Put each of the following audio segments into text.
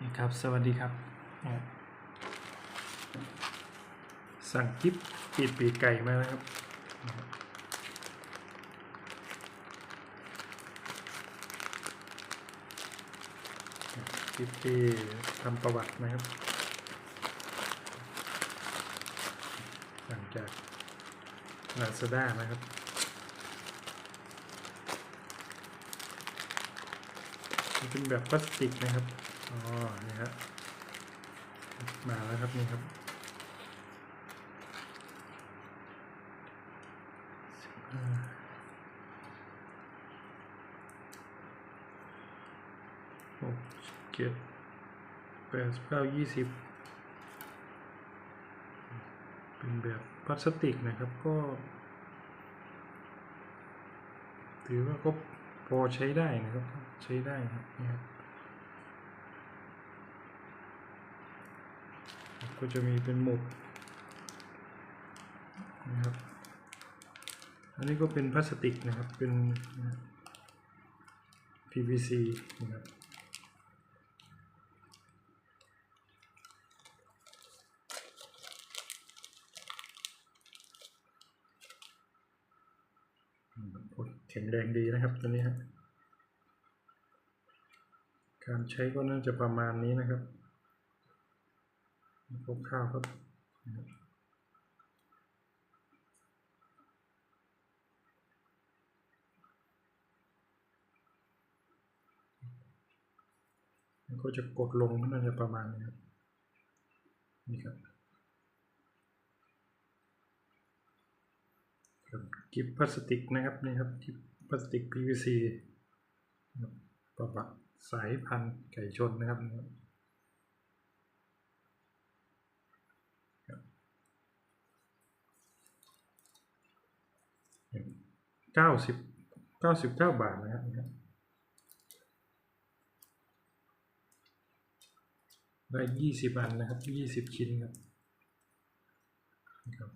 นี่ครับ สวัสดีครับ สั่งกิฟปีดปีกไก่มานะครับกิฟที่ทำประวัตินะครับสั่งจากลาซาด้านะครับเป็นแบบพลาสติกนะครับ อ๋อนี่ครับมาแล้วครับนี่ครับหกเจ็ดแปดเก้ายี่สิบเป็นแบบพลาสติกนะครับก็ ถือว่าก็พอใช้ได้นะครับ ใช้ได้ครับนี่ครับ ก็จะมีเป็นหมุดนะครับ อันนี้ก็เป็นพลาสติกนะครับ เป็น PVC นะครับโอ้ยแข็งแรงดีนะครับตัวนี้ครับการใช้ก็น่าจะประมาณนี้นะครับ คร่าวๆครับก็จะกดลงน่าจะประมาณนี้ครับนี่ครับครับกิฟพลาสติกนะครับนี่ครับกิฟพลาสติก PVC นะครับประวัติสายพันธุ์ไก่ชนนะครับนี่ครับ เก้าสิบเก้าสิบเก้าบาทนะครับได้ยี่สิบอันนะครับยี่สิบชิ้นครับนี่ครับ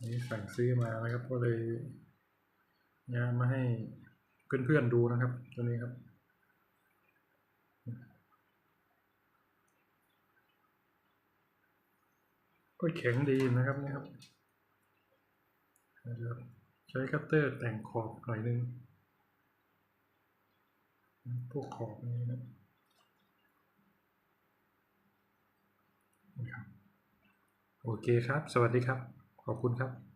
นี่สั่งซื้อมานะครับก็เลยยามาให้เพื่อนๆดูนะครับตัวนี้ครับ ก็แข็งดีนะครับนี่ครับใช้คัตเตอร์แต่งขอบหน่อยนึงพวกขอบนี้นะครับโอเคครับ สวัสดีครับ ขอบคุณครับ